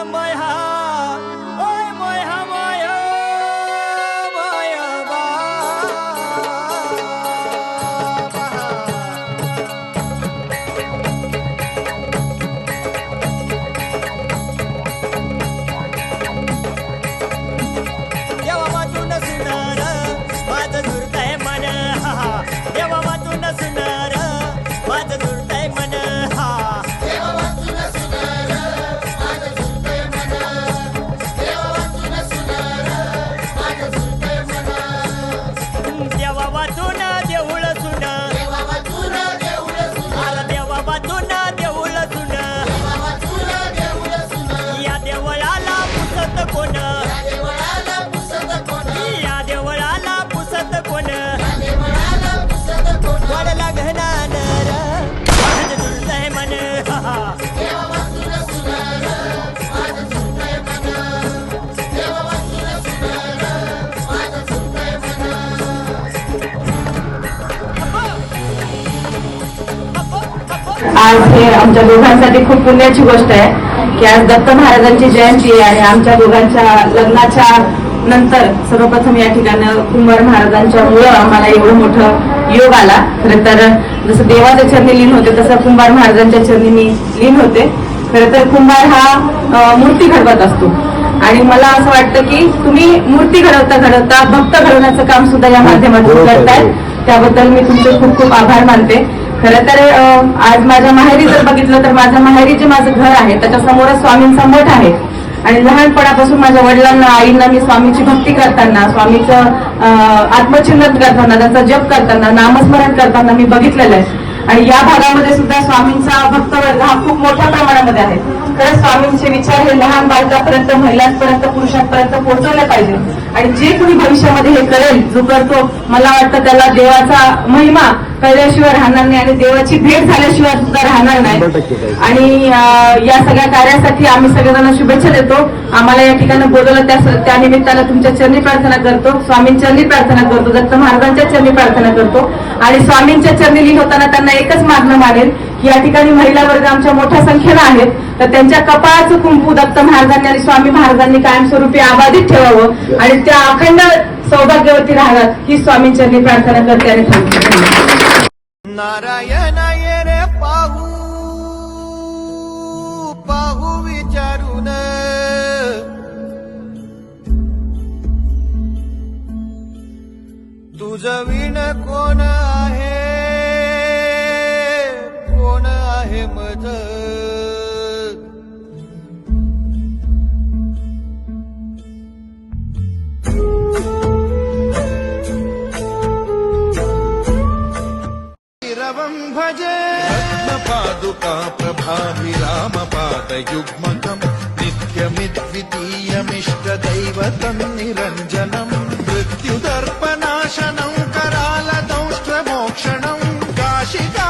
I'm not afraid. आज हे आमच्या दोघांसाठी खूप पुण्याची गोष्ट आहे की आज दत्त महाराजांची जयंती आहे आणि आमच्या दोघांच्या लग्नाच्या नंतर सर्वप्रथम या ठिकाणी कुंभार महाराजांच्या मुळे आम्हाला एवढं मोठं योग आला. खरं तर जसं देवाच्या चरणी लीन होते तसं कुंभार महाराजांच्या चरणी मी लीन होते. खरं तर कुंभार हा मूर्ती घडवत असतो. आणि मला असं वाटतं की तुम्ही मूर्ती घडवता घडवता भक्त घडवण्याचं काम सुद्धा या माध्यमातून करताय. त्याबद्दल मी तुमचे खूप खूप आभार मानते. खरं तर आज माझ्या माहेरी जर बघितलं तर माझ्या माहेरी जे माझं घर आहे त्याच्या समोरच स्वामींचा मठ आहे. आणि लहानपणापासून माझ्या वडिलांना आईंना मी स्वामीची भक्ती करताना स्वामीचं अं, आत्मचिंतन करताना त्यांचा जप करताना नामस्मरण करताना मी बघितलेलं आहे. आणि या भागामध्ये सुद्धा स्वामींचा भक्तवर्ग हा खूप मोठ्या प्रमाणामध्ये आहे. खरंच स्वामींचे विचार हे लहान बालकापर्यंत महिलांपर्यंत पुरुषांपर्यंत पोहोचवले पाहिजे. आणि जे कोणी भविष्यामध्ये हे करेल जो करतो मला वाटतं त्याला देवाचा महिमा कळल्याशिवाय राहणार नाही आणि देवाची भेट झाल्याशिवाय सुद्धा राहणार नाही. आणि या सगळ्या कार्यासाठी आम्ही सगळेजण शुभेच्छा देतो. आम्हाला या ठिकाणी बोलवलं त्या त्या निमित्तानं तुमच्या चरणी प्रार्थना करतो. स्वामींच्या चरणी प्रार्थना करतो. दत्त महाराजांच्या चरणी प्रार्थना करतो. आणि स्वामींच्या चरणी होताना त्यांना एकच मागणं मानेल की या ठिकाणी महिला वर्ग आमच्या मोठ्या संख्येनं आहेत. तर त्यांच्या कपाळाचं कुंकू दत्त महाराजांनी आणि स्वामी महाराजांनी कायमस्वरूपी आबाधित ठेवावं आणि त्या अखंड सौभाग्यवती राहणार ही स्वामींच्यांनी प्रार्थना करते आणि नारायण ये रे पाहू पाहू विचारून. तुझ विण कोण भजे पादुका प्रभावि रामपादयुग्मकं नित्यमिद्वितीयमिष्ट दैवतं निरञ्जनं मृत्युदर्पनाशनं करालदौश्च मोक्षणम् काशिका